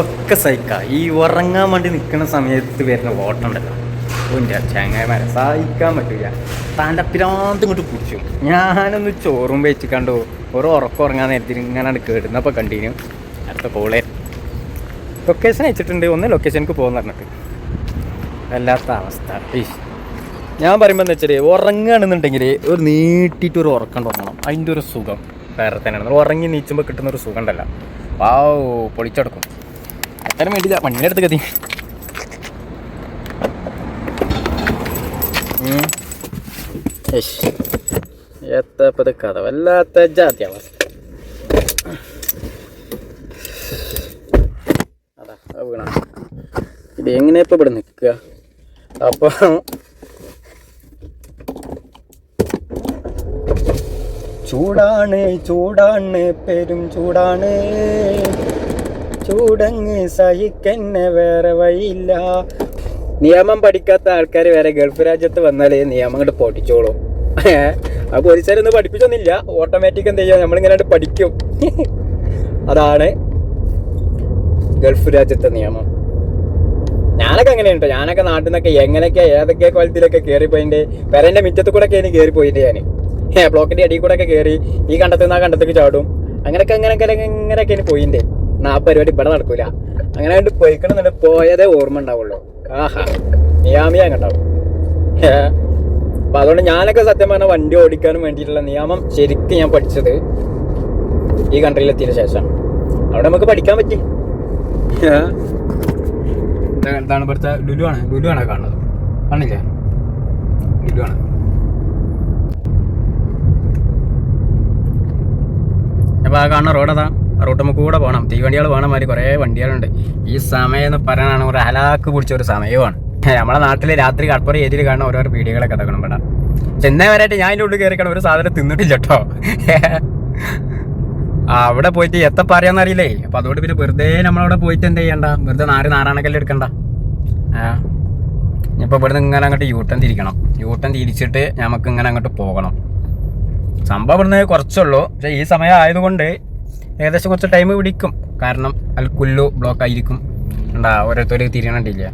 ഒക്കെ സഹിക്ക. ഈ ഉറങ്ങാൻ വേണ്ടി നിൽക്കുന്ന സമയത്ത് വരുന്ന ഓട്ടമുണ്ടല്ലോ ഓന്റെ ചങ്ങായിമാരെ സഹിക്കാൻ പറ്റില്ല താന്റെ പിരാന്ത് ഇങ്ങോട്ട് കുടിച്ചു. ഞാനൊന്ന് ചോറും വെച്ച് കണ്ടു ഒരു ഉറക്കം ഉറങ്ങാൻ നേരത്തിൽ ഇങ്ങനെ കേടുന്നപ്പോൾ കണ്ടിന്യൂ അടുത്ത കോളേ. ലൊക്കേഷൻ അയച്ചിട്ടുണ്ട്. ഒന്ന് ലൊക്കേഷനിക്ക് പോകുന്ന പറഞ്ഞിട്ട്. വല്ലാത്ത അവസ്ഥ. ഞാൻ പറയുമ്പോൾ എന്താ വെച്ചാൽ ഉറങ്ങുകയാണെന്നുണ്ടെങ്കിൽ ഒരു നീട്ടിയിട്ട് ഒരു ഉറക്കം തുടങ്ങണം അതിന്റെ ഒരു സുഖം വേറെ തന്നെയാണ്. ഉറങ്ങി നീച്ചുമ്പോൾ കിട്ടുന്ന ഒരു സുഖം ഉണ്ടല്ലോ. വാവ് പൊളിച്ചെടുക്കും. അത്തരം വേണ്ടിയില്ല മണ്ണിന്റെ അടുത്ത് കത്തി എത്തപ്പത് കഥ വല്ലാത്ത ജാതി ഇത് എങ്ങനെയാ ഇപ്പം ഇവിടെ നിൽക്കുക? അപ്പോൾ ചൂടാണ് ചൂടാണ് പെരും ചൂടാണ്. ചൂടങ്ങ് സഹിക്കന്നെ വേറെ വഴിയില്ല. നിയമം പഠിക്കാത്ത ആൾക്കാർ വേറെ ഗൾഫ് രാജ്യത്ത് വന്നാൽ നിയമം അങ്ങോട്ട് പൊട്ടിച്ചോളും. ആ പോലീസുകാരൊന്നും പഠിപ്പിച്ചൊന്നുമില്ല. ഓട്ടോമാറ്റിക് എന്ത് ചെയ്യുക നമ്മളിങ്ങനെ പഠിക്കും. അതാണ് ഗൾഫ് രാജ്യത്തെ നിയമം. ഞാനൊക്കെ അങ്ങനെയുണ്ട് ഞാനൊക്കെ നാട്ടിൽ നിന്നൊക്കെ എങ്ങനെയൊക്കെ ഏതൊക്കെ കോലത്തിലൊക്കെ കയറി പോയിന്റെ മിറ്റത്ത് കൂടെ ഒക്കെ എനിക്ക് കയറി പോയിട്ട് ഞാൻ ബ്ലോക്കിന്റെ അടിയിൽ കൂടെ ഒക്കെ കയറി ഈ കണ്ടത്തിൽ നിന്ന് ആ കണ്ടത്തേക്ക് ചാടും. അങ്ങനെയൊക്കെ അങ്ങനെയൊക്കെ ഇങ്ങനെയൊക്കെ ഇനി എന്നാ ആ പരിപാടി ഇവിടെ നടക്കൂല. അങ്ങനെ ആയിട്ട് പോയിക്കണമെന്നുണ്ട് പോയതേ ഓർമ്മ ഉണ്ടാവുള്ളൂ. ആഹാ നിയാമിയാ കണ്ടാവും അപ്പൊ അതുകൊണ്ട് ഞാനൊക്കെ സത്യം പറഞ്ഞ വണ്ടി ഓടിക്കാനും വേണ്ടിയിട്ടുള്ള നിയമം ശരിക്കും ഞാൻ പഠിച്ചത് ഈ കൺട്രിയിലെത്തിയതിനു ശേഷം അവിടെ നമുക്ക് പഠിക്കാൻ പറ്റി. എന്താണ് ഇവിടുത്തെ ലുലു ആണ്? ലുലു ആണ് കാണുന്നത്. കാണില്ലേ ലുലു ആണ്. അപ്പൊ ആ കാണുന്ന റോഡ് അതാ റോട്ട് നമുക്ക് കൂടെ പോകണം തീവണ്ടികൾ പോകണ മാതിരി കുറേ വണ്ടികളുണ്ട്. ഈ സമയം എന്ന് പറയാനാണ് ഒരു ഹലാക്ക് പിടിച്ച ഒരു സമയമാണ് നമ്മളെ നാട്ടിൽ രാത്രി കടപ്പുറ ഏരിയയിൽ കാണുന്ന ഓരോ വീഡിയോകളൊക്കെ തക്കണം പെടാം ചെന്നൈ വരായിട്ട് ഞാൻ അതിന്റെ ഉള്ളിൽ കയറിക്കണം ഒരു സാധനം തിന്നിട്ടില്ല കേട്ടോ. അവിടെ പോയിട്ട് എത്ത പറയാന്നറിയില്ലേ? അപ്പൊ അതുകൊണ്ട് പിന്നെ വെറുതെ നമ്മളവിടെ പോയിട്ട് എന്ത് ചെയ്യണ്ട? വെറുതെ നാല് നാരായണക്കല്ല് എടുക്കണ്ട. ആ ഇവിടെ ഇവിടുന്ന് ഇങ്ങനെ അങ്ങോട്ട് യൂട്ടൺ തിരിക്കണം. യൂട്ടൺ തിരിച്ചിട്ട് നമുക്ക് ഇങ്ങനെ അങ്ങോട്ട് പോകണം. സംഭവം ഇവിടുന്ന് കുറച്ചുള്ളൂ. പക്ഷെ ഈ സമയം ആയതുകൊണ്ട് ഏകദേശം കുറച്ച് ടൈം പിടിക്കും. കാരണം അൽ കുല്ലു ബ്ലോക്ക് ആയിരിക്കും. ഉണ്ടാ ഓരോരുത്തർ തിരിയണണ്ടില്ല?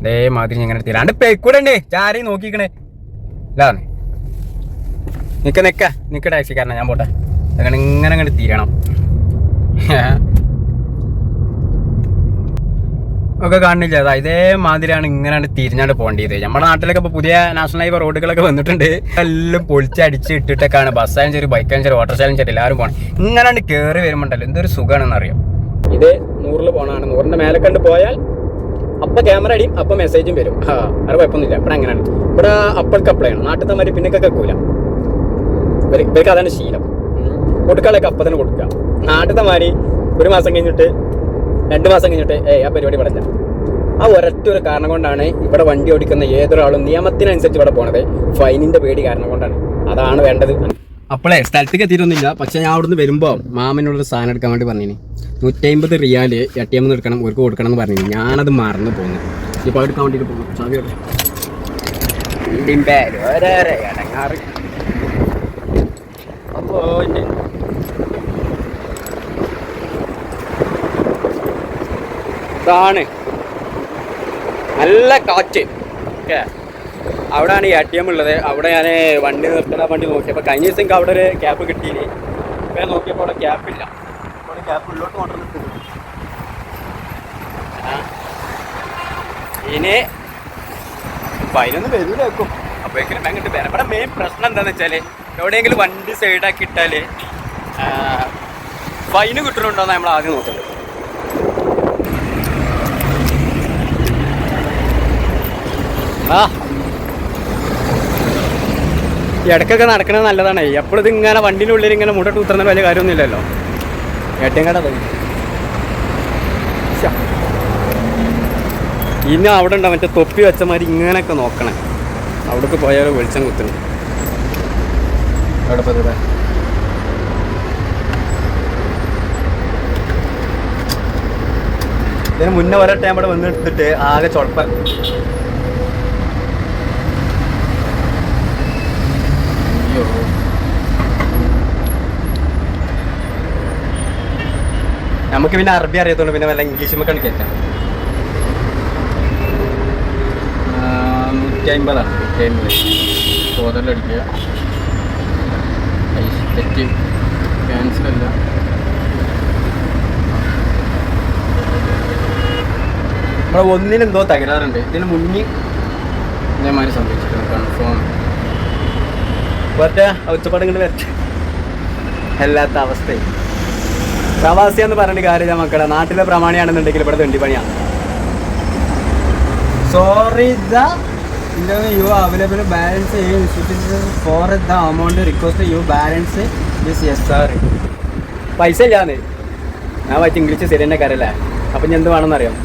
ഇതേമാതിരി ഇങ്ങനെ തിരാണ്ട് പെക്കൂടെ ഉണ്ട് ചാരി നോക്കിക്കണേ. ഇല്ലാന്ന് നിക്ക നിക്ക. നിക്ക ടാക്സിക്കാരനാ ഞാൻ പോട്ടെ. അങ്ങനെ ഇങ്ങനെ അങ്ങോട്ട് തീരണം ഒക്കെ കാണുന്നില്ല. അതാ ഇതേമാതിരിയാണ് ഇങ്ങനെയാണ് തിരിഞ്ഞാണ്ട് പോകേണ്ടത്. നമ്മുടെ നാട്ടിലൊക്കെ ഇപ്പോൾ പുതിയ നാഷണൽ ഹൈവേ റോഡുകളൊക്കെ വന്നിട്ടുണ്ട്. എല്ലാം പൊളിച്ചടിച്ച് ഇട്ടിട്ടൊക്കെയാണ് ബസ്സായാലും ശരി ബൈക്കായാലും ശരി ഓട്ടോറിച്ചാലും ശരി എല്ലാവരും പോകണം ഇങ്ങനെയാണ് കയറി വരുമ്പോണ്ടല്ലോ എന്തൊരു സുഖമാണെന്ന് അറിയാം ഇത് നൂറിൽ പോകണമാണ് നൂറിന്റെ മേലെ കണ്ട് പോയാൽ അപ്പൊ ക്യാമറ അടിയും അപ്പൊ മെസ്സേജും വരും. ആ അത് കുഴപ്പമൊന്നുമില്ല. ഇവിടെ അങ്ങനെയാണ്. ഇവിടെ അപ്പോൾക്ക് അപ്ലൈ ആണ്. നാട്ടിൽ തന്നെ പിന്നൊക്കെ കേൾക്കൂല. ഇവർക്ക് അതാണ് ശീലം. കൊടുക്കാളൊക്കെ അപ്പം തന്നെ കൊടുക്കുക. നാട്ടിൽ തന്നെ ഒരു മാസം കഴിഞ്ഞിട്ട് രണ്ട് മാസം കഴിഞ്ഞിട്ട് ഏ ആ പരിപാടി ഇവിടെ ആ ഒരൊറ്റ ഒരു കാരണം കൊണ്ടാണ് ഇവിടെ വണ്ടി ഓടിക്കുന്ന ഏതൊരാളും നിയമത്തിനനുസരിച്ച് ഇവിടെ പോണത്. ഫൈനിന്റെ പേടി കാരണം കൊണ്ടാണ്. അതാണ് വേണ്ടത്. അപ്പോളേ സ്ഥലത്തേക്ക് എത്തിയിട്ടൊന്നുമില്ല. പക്ഷെ ഞാൻ അവിടുന്ന് വരുമ്പോൾ മാമനോടൊരു സാധനം എടുക്കാൻ വേണ്ടി പറഞ്ഞു നൂറ്റമ്പത് റിയാൽ എ ടി എം എടുക്കണം ഒരു കൊടുക്കണം എന്ന് പറഞ്ഞു ഞാനത് മറന്നു പോകുന്നു ഇപ്പോൾ എടുക്കാൻ വേണ്ടിയിട്ട് പോകുന്നു. ചാവി എടുക്കാം. വണ്ടിയും പേര് ഓരോരോ ഇടങ്ങാറ്. അപ്പോ ഇതാണ്. നല്ല കാറ്റ്. ഓക്കെ. അവിടെയാണ് ഈ എ ടി എം ഉള്ളത്. അവിടെ ഞാൻ വണ്ടി നിർത്തുന്ന വണ്ടി നോക്കിയപ്പോൾ കഴിഞ്ഞ ദിവസം അവിടെ ഒരു ക്യാബ് കിട്ടിയില്ലേ ഇപ്പം നോക്കിയപ്പോൾ അവിടെ ക്യാബില്ല അവിടെ ക്യാബ് ഉള്ളോട്ട് മാത്രം ആ. ഇനി അപ്പം അതിനൊന്നും വരൂലേക്കും അപ്പോഴേക്കും അങ്ങോട്ട് വരാം. ഇവിടെ മെയിൻ പ്രശ്നം എന്താണെന്ന് വെച്ചാൽ എവിടെയെങ്കിലും വണ്ടി സൈഡാക്കി ഇട്ടാൽ ഫൈന് കിട്ടുന്നുണ്ടോന്ന് നമ്മൾ ആദ്യം നോക്കുന്നത് ഈ ഇടയ്ക്കൊക്കെ നടക്കണത് നല്ലതാണ്. എപ്പോഴും ഇങ്ങനെ വണ്ടിന്റെ ഉള്ളിൽ ഇങ്ങനെ മുട്ട ഉത്തരുന്ന വലിയ കാര്യമൊന്നുമില്ലല്ലോ. ഏറ്റവും കട ഇനി അവിടെ ഉണ്ടാവും മറ്റേ തൊപ്പി വെച്ച മാതിരി ഇങ്ങനെയൊക്കെ നോക്കണേ. അവിടേക്ക് പോയാൽ വെളിച്ചം കുത്തണം അവിടെ ഇതിന് മുന്നേ ഒരട്ടെ അവിടെ വന്നെടുത്തിട്ട് ആകെ ചുഴപ്പ നമുക്ക് പിന്നെ അറബി അറിയത്തോണ്ട് പിന്നെ വല്ല ഇംഗ്ലീഷ് നമുക്ക് കയറ്റാം നൂറ്റി അമ്പതാണ് നൂറ്റി അമ്പത് ഒന്നിനെന്തോ തകരാറുണ്ട്. ഇതിന് മുന്നിൽ ഇതേമാതിരി സംഭവിച്ചിട്ടുണ്ട്. കൺഫേം വെറുതെ ഒച്ചപ്പാടുകൾ വരട്ടെ. അല്ലാത്ത അവസ്ഥയും പ്രവാസി എന്ന് പറഞ്ഞിട്ട് കാര്യമില്ല മക്കളെ. നാട്ടിലെ പ്രമാണിയാണെന്നുണ്ടെങ്കിൽ ഇവിടെ തെണ്ടി പണിയാണ്. Sorry the you available balance for the amount request you balance this S R പൈസ ഇല്ലാന്ന്. ഞാൻ വായിച്ച ഇംഗ്ലീഷ് ശരി തന്നെ കാര്യമല്ലേ അപ്പം ഞാൻ എന്ത് വേണമെന്ന് അറിയാം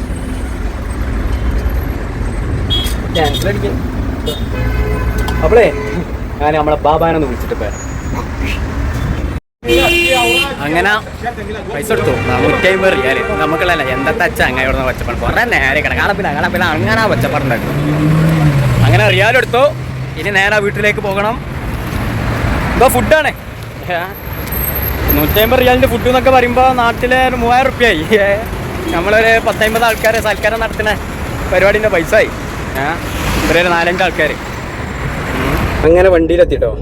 ക്യാൻസൽ അടിക്കും. അപ്പോളേ ഞാൻ നമ്മളെ ബാബാനൊന്ന് വിളിച്ചിട്ട് പോയാ അങ്ങനെ പൈസ കൊടുത്തു. നൂറ്റി അമ്പത് റിയാൽ. നമുക്കുള്ളല്ല എന്താ അച്ഛ അങ്ങനെ ഇവിടെ വെച്ചപ്പാട് കുറെ നേരെ കിടക്കാം. കളപ്പില്ല അങ്ങനെ വെച്ചപ്പാടുണ്ടായിരുന്നു അങ്ങനെ റിയാൽ എടുത്തു. ഇനി നേരെ വീട്ടിലേക്ക് പോകണം. എന്തോ ഫുഡാണ്. നൂറ്റമ്പത് റിയാലിന്റെ ഫുഡ് എന്നൊക്കെ പറയുമ്പോൾ നാട്ടിലെ ഒരു മൂവായിരം റുപ്യായി. നമ്മളൊരു പത്തമ്പത് ആൾക്കാരെ സൽക്കാരം നടത്തുന്ന പരിപാടിന്റെ പൈസ ആയി ഇവരൊരു നാലഞ്ച് ആൾക്കാർ അങ്ങനെ വണ്ടിയിലെത്തിട്ടോ?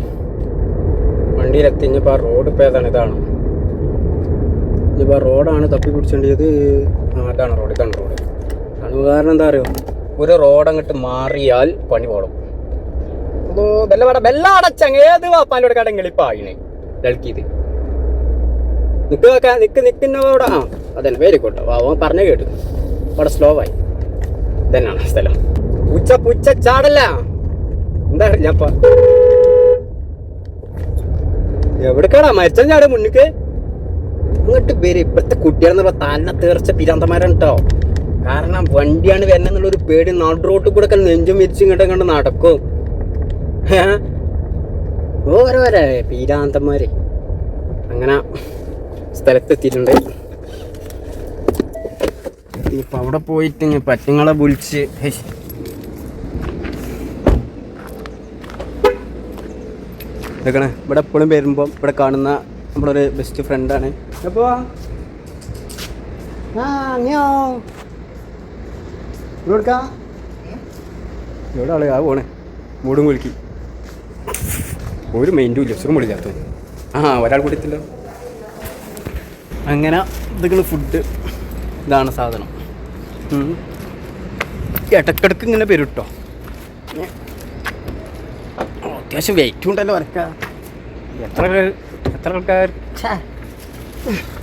വണ്ടിയിലെത്തി ഇനിയിപ്പോൾ ആ റോഡ് ഇപ്പോൾ ഏതാണ്? ഇതാണ്? ഇനിയിപ്പോൾ ആ റോഡാണ് തപ്പി പിടിച്ചേണ്ടത് ആ അതാണ് റോഡ്? ഇതാണ് റോഡ്. അത് കാരണം എന്താ പറയുക ഒരു റോഡ് അങ്ങോട്ട് മാറിയാൽ പണി പോകും അപ്പോൾ ബെല്ലവാട ബെല്ലാടച്ചങ്ങ ഏത് വാപ്പാന്റെ കടങ്ങളിൽ പായിനെ ഡൽക്കിയത് നിൽക്ക് വെക്കാൻ നിക്ക് നിൽക്കുന്ന അവിടെ ആ അതന്നെ. ഗുഡ് അവൻ പറഞ്ഞു കേട്ടു. അവിടെ സ്ലോ ആയി. ഇതന്നെയാണ് സ്ഥലം. പുച്ച പുച്ച ചാടല്ല. എന്താ ഞാൻ എവിടേക്കാടാ? മരിച്ചാൻ ചാട് മുന്നിക്ക്. അങ്ങോട്ട് പേര് ഇപ്പോഴത്തെ കുട്ടികളെന്ന് പറഞ്ഞാൽ തന്നെ തീർച്ച പിരാന്തമാരാണ് കേട്ടോ കാരണം വണ്ടിയാണ് വരുന്നത് ഒരു പേടി നാട് റോട്ടിൽ കൂടെ ഒക്കെ നെഞ്ചും വിരിച്ചും ഇങ്ങോട്ട് കണ്ട് നടക്കും? ഓരോരോ പീരാന്തന്മാര്. അങ്ങനെ സ്ഥലത്തെത്തിയിട്ടുണ്ട്. ഇനിയിപ്പോൾ അവിടെ പോയിട്ട് ഇനി പറ്റുങ്ങളെ വിളിച്ച് ഇവിടെ എപ്പോഴും വരുമ്പോൾ ഇവിടെ കാണുന്ന നമ്മളൊരു ബെസ്റ്റ് ഫ്രണ്ടാണ് എപ്പോ ആ അങ്ങയോ? ഇവിടെ എവിടെ ആളെ ആ പോണേ. മൂടും കുലുക്കി. ഒരു മൈൻഡും ഇല്ല സുഖം വിളിക്കാത്ത ആ ഒരാൾ കൂടിയത്തില്ല അങ്ങനെ ഇതുങ്ങൾ ഫുഡ് ഇതാണ് സാധനം. ഇടക്കിടക്ക് ഇങ്ങനെ വരും കേട്ടോ അത്യാവശ്യം വെയിറ്റും ഉണ്ടല്ലോ വരക്ക എത്ര എത്ര ആൾക്കാർ? 唉